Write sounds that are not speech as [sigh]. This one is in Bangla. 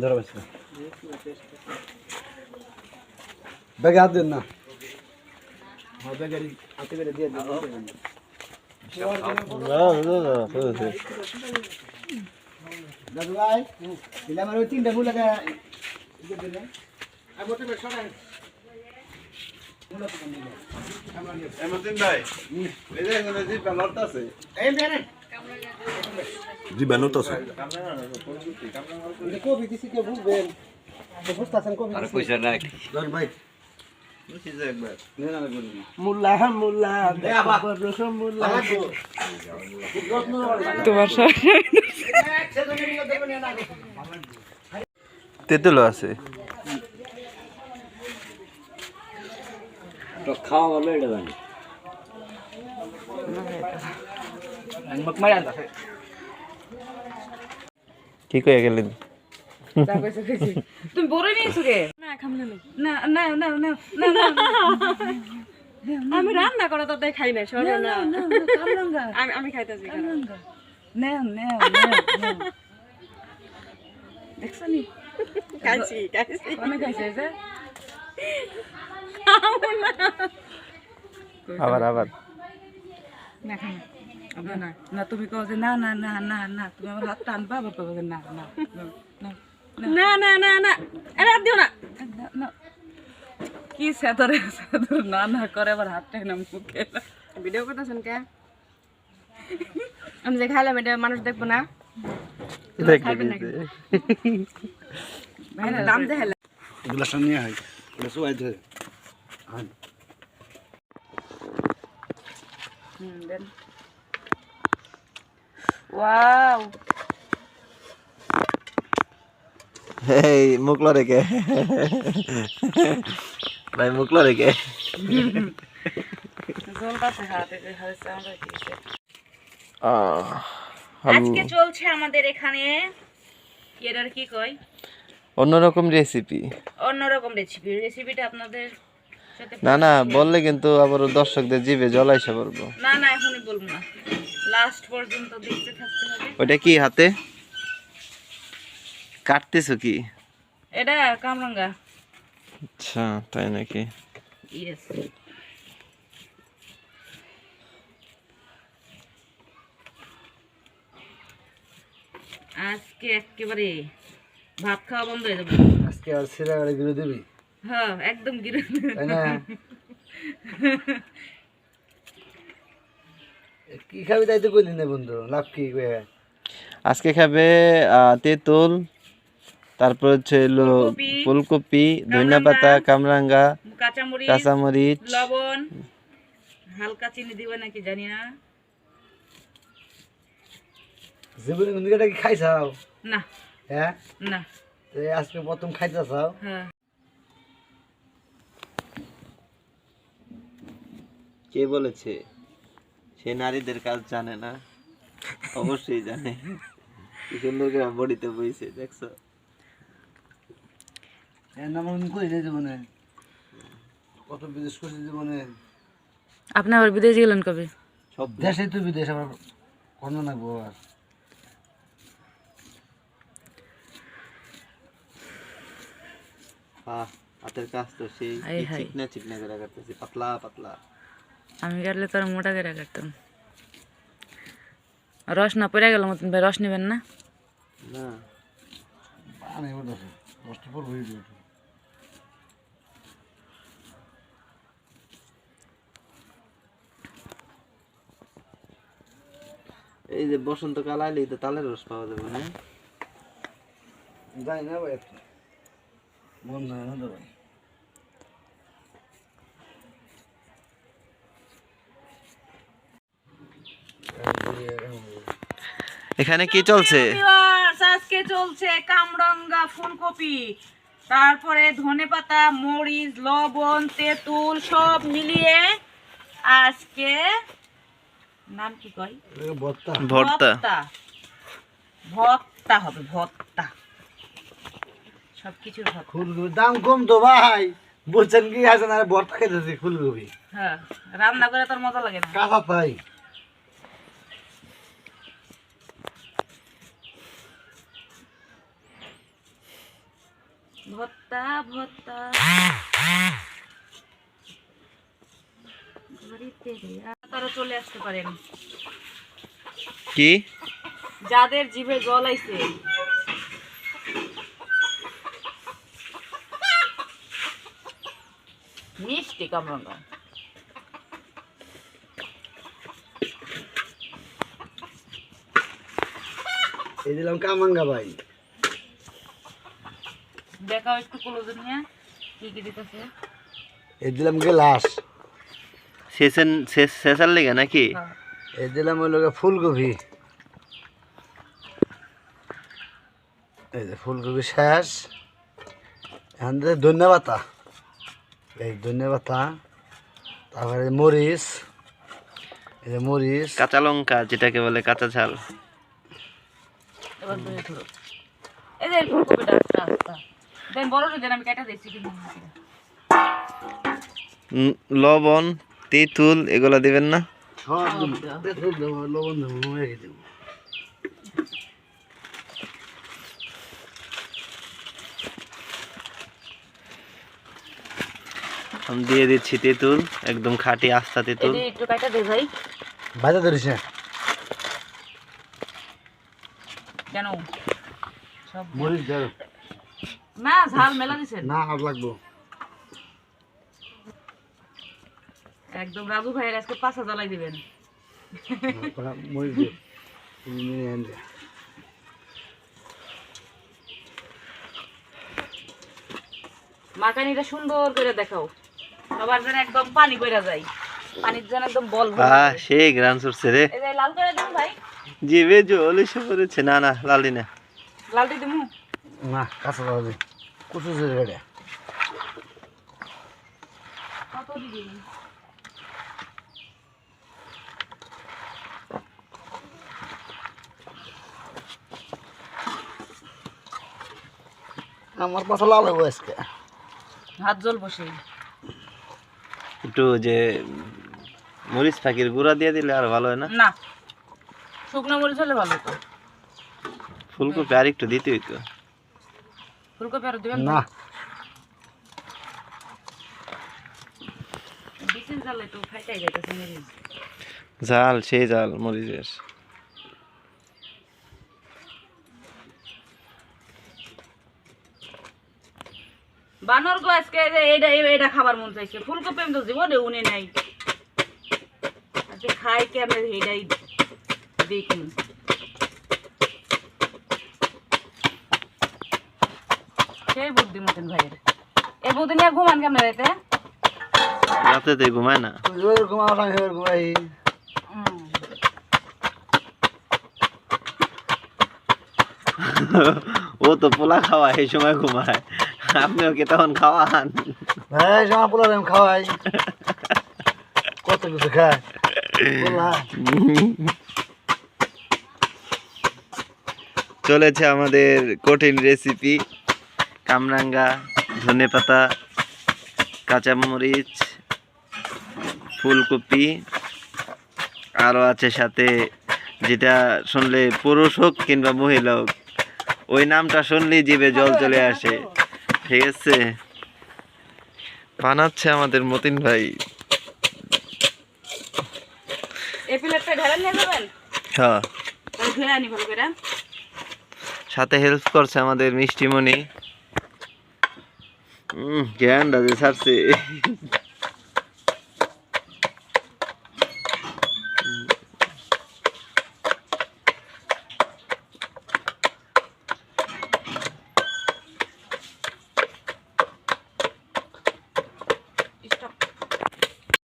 ধরো ব্যাগে হাত দেন না তিনটা ফুল লাগা এমন ভাই এই যে এখানে যে ব্যানারটা আছে জি ব্যানার আছে। কবি দিছি কে বুঝবেন বুঝতেছেন কবি আর পয়সা নাই ধর ভাই। বুঝছি যে একবার। মুল্লা মুল্লা মুল্লা। তোমার তেতুল আছে। খাওয়া ভালো এটা জানি। কি কয়ে গেলেন তুমি বড় নিয়েছো রে না খামলে না না না না না না আমি রান্না করা তো খাই না সরে না আমি আমি খাইতেছি দেখছ নি খাইছি খাইছি। অনেক খাইছে যে। আবার আবার। না খাই না তুমি কও যে না না না না না তুমি আমার হাত টানবা আবার কবে না না না না না না আরে হাত দিও না না কি সেতরে সেতর না না করে আবার হাত টাইনা মুখে ভিডিও করতেছেন কে আমি যে খাইলাম এটা মানুষ দেখব না দাম দেখে গ্লাসটা নিয়ে হয় সবাই ধরে দেন ওয়াও এই মুখলো রেখে ভাই মুখলো রেখে আজকে চলছে আমাদের এখানে এটার কি কয় অন্যরকম রেসিপি অন্যরকম রেসিপি রেসিপিটা আপনাদের না না বললে কিন্তু আবার দর্শকদের জিভে জলাইসা পড়ব। না না এখনই বলব না। লাস্ট পর্যন্ত দেখতে থাকতে হবে। ওইটা কি হাতে? কাটতেছো কি? এটা কামরাঙ্গা। আচ্ছা তাই নাকি? ইয়েস আজকে একেবারে ভাত খাওয়া বন্ধ হয়ে যাবে। আজকে আর সিরা গাড়ি ঘুরে দিবি? হ্যাঁ একদম গিরে না? [laughs] কি খাবি তাই তো কইলি না বন্ধু লাভ কি আজকে খাবে তেঁতুল তারপর হচ্ছে হলো ফুলকপি, ধনিয়া পাতা কামরাঙ্গা কাঁচামরিচ কাঁচামরিচ লবণ হালকা চিনি দিবে নাকি জানি না। জীবনে কিন্তু কি খাইছাও? না। হ্যাঁ? না। আজকে প্রথম খাইতে চাও হ্যাঁ। কে বলেছে? সে নারীদের কাজ জানে না। অবশ্যই জানে। কি সুন্দর করে বডিতে বইছে দেখছ? এর নাম আমি কই যাই জীবনে? কত বিদেশ করছি জীবনে? আপনি আবার বিদেশ গেলেন কবে? সব দেশে। তো বিদেশ আবার নাকবো আর হাতের কাজ তো সেই। হায় কি হায়। চিকনা চিকনা করে কাটতেছি পাতলা পাতলা। আমি কাটলে তো আর মোটা করে কাটতাম। রস না পড়ে গেল মতন ভাই রস নেবেন না? এই যে বসন্তকাল আইলেই তো তালের রস পাওয়া যাবে না? জানি না ভাই মন যায় না তো ভাই। এখানে কি চলছে? আজকে চলছে কামরাঙ্গা ফুলকপি। তারপরে ধনেপাতা মরিচ লবণ তেঁতুল সব মিলিয়ে আজকে নাম কি কয় ভর্তা। ভর্তা। ভর্তা। হবে ভর্তা। সবকিছুর ভর্তা। ফুলকপির দাম কম তো ভাই। বলছেন কি আছে না ভর্তা খাইতেছি ফুলকপি। হ্যাঁ রান্না করে তোর মজা লাগে না। কাঁচা তাই। ভত্তা ভত্তা। ঘড়িতে তারা চলে আসতে পারেন। কি? যাদের জিভে জল আইছে। মিষ্টি কামরাঙ্গা এই দিলাম কামাঙ্গা ভাই। দেখাও একটু ক্লোজ নিয়ে কি কি দিতেছে? এই দিলাম গ্লাস শেষ শেষের লেগে নাকি? এই দিলাম ওই লোকে ফুলকপি। এই যে ফুলকপি শেষ। এখান থেকে ধনিয়া পাতা। এই ধনিয়া পাতা তারপরে মরিচ। এই যে মরিচ। কাঁচা লঙ্কা যেটাকে বলে কাঁচা ঝাল। এই যে ফুলকপিটা আস্তে আস্তে দেন বড় দেন আমি কেটে দিচ্ছি কিন্তু লবণ তেঁতুল এগুলো দিবেন না? লবণ দেবো আমি দিয়ে দিচ্ছি তেঁতুল একদম খাঁটি আস্তা তেঁতুল। এই একটু কাটা দে ভাই। বাজা ধরিস না। কেন? সব মরিচ ধর। না ঝাল মেলা দিছেন না আর লাগবো। একদম রাজু ভাইয়ের আজকে পাঁচা জ্বালাই দিবেন। দে। মাখানিটা সুন্দর করে দেখাও। সবার যেন একদম পানি কইরা যায়। পানির যেন একদম বল বল আহ করে। সেই গ্রান সরছে রে। লাল করে দিন ভাই। জিভে জল এসে পড়েছে। না না লালি না। লালটি দিমু। না কাঁচা যাবে কুচু জোরে গাড়ি কত দিবি আমার পাশা লাল হব আজকে। হাত জল বসে একটু যে মরিচ ফাঁকির গুঁড়া দিয়ে দিলে আর ভালো হয় না? না শুকনো মরিচ হলে ভালো তো ফুলকপি আর একটু দিতে হইতো। ফুলকপি আর দিবেন না। জালে মরিচ। জাল সেই জাল মরিচের। বানর গো আজকে এই- এইটা খাবার মন চাইছে। ফুলকপি আমি তো জীবনে উনি নাই। আজকে খাই কেমন এইটাই দেখুন সেই বুদ্ধি মতন ভাইয়ের এই বুদ্ধি নিয়ে ঘুমান কেমন রাইতে রাতে তো ঘুমায় না। ঘুমাও এবার ঘুমাই। ও তো পোলা খাওয়া এই সময় ঘুমায়। আপনিও কি তখন খাওয়ান? ভাই জামা পোলা আমি খাওয়াই। কত কিছু খায়। চলেছে আমাদের কঠিন রেসিপি কামরাঙ্গা ধনে পাতা কাঁচামরিচ ফুলকপি আরও আছে সাথে যেটা শুনলে পুরুষ হোক কিংবা মহিলা হোক ওই নামটা শুনলেই জীবে জল চলে আসে। ঠিক আছে? বানাচ্ছে আমাদের মতিন ভাই। হ্যাঁ। সাথে হেল্প করছে আমাদের মিষ্টিমণি। Mm, ya anda a desharse. [laughs]